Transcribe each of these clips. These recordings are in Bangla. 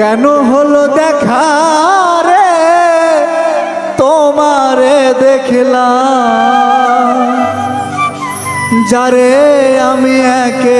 কেন হলো দেখা রে? তোমারে দেখলাম। যারে আমি একেবারে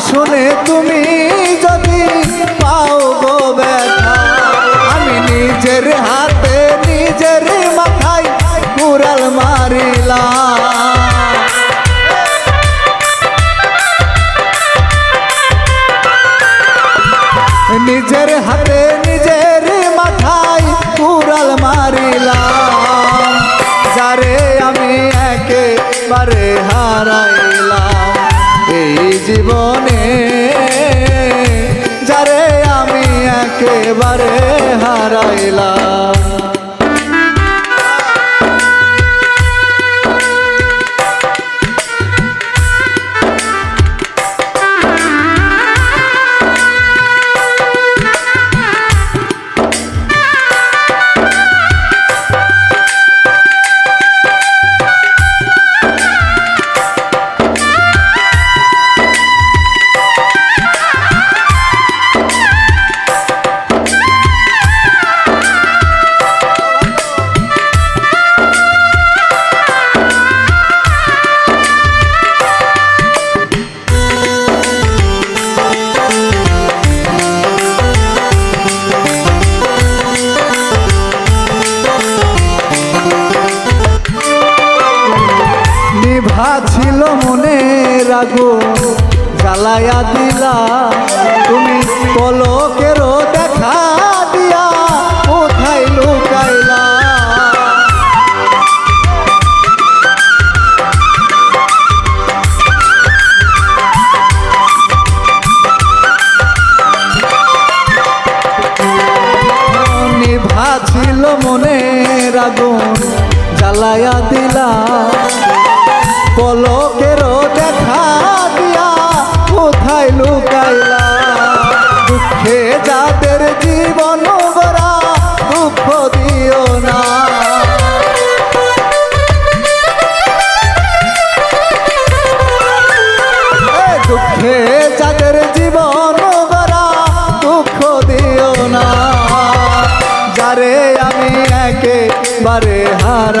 শুনে তুমি যদি পাও গো ব্যথা, আমি নিজের হাতে, নিজের মাথায় কুড়াল মারিলাম। নিজের হাতে একেবারে হারাইলাম। জ্বালায়া দিলা। তুমি পলকেরও দেখা দিয়া কোথায় লুকাইলা? ছিল মনের আগুন জ্বালায়া দিলা। পলকেরও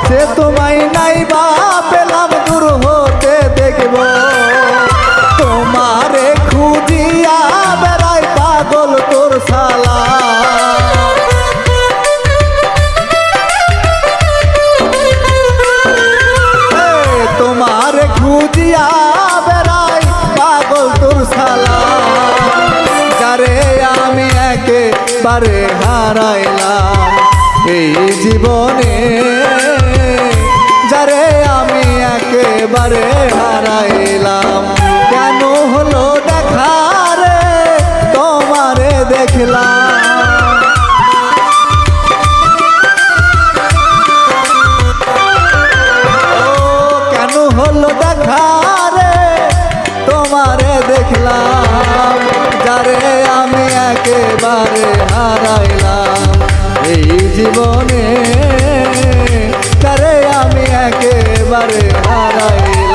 কাছে তোমায় নাই বা পেলাম দূর হতে দেখব। তোমারে খুঁজিয়া বেড়াই পাগল তোর সালা তোমারে খুঁজিয়া বেড়াই পাগল তোর সালা যারে আমি একেবারে হারাইলাম, এই জীবনে তোমারে হারাইলাম। কেন হলো দেখা তোমারে দেখলাম। কেন হলো দেখা তোমারে দেখলাম। যারে আমি একেবারে হারাইলাম। এই জীবনে তারে আমি একে একেবারে হারাই।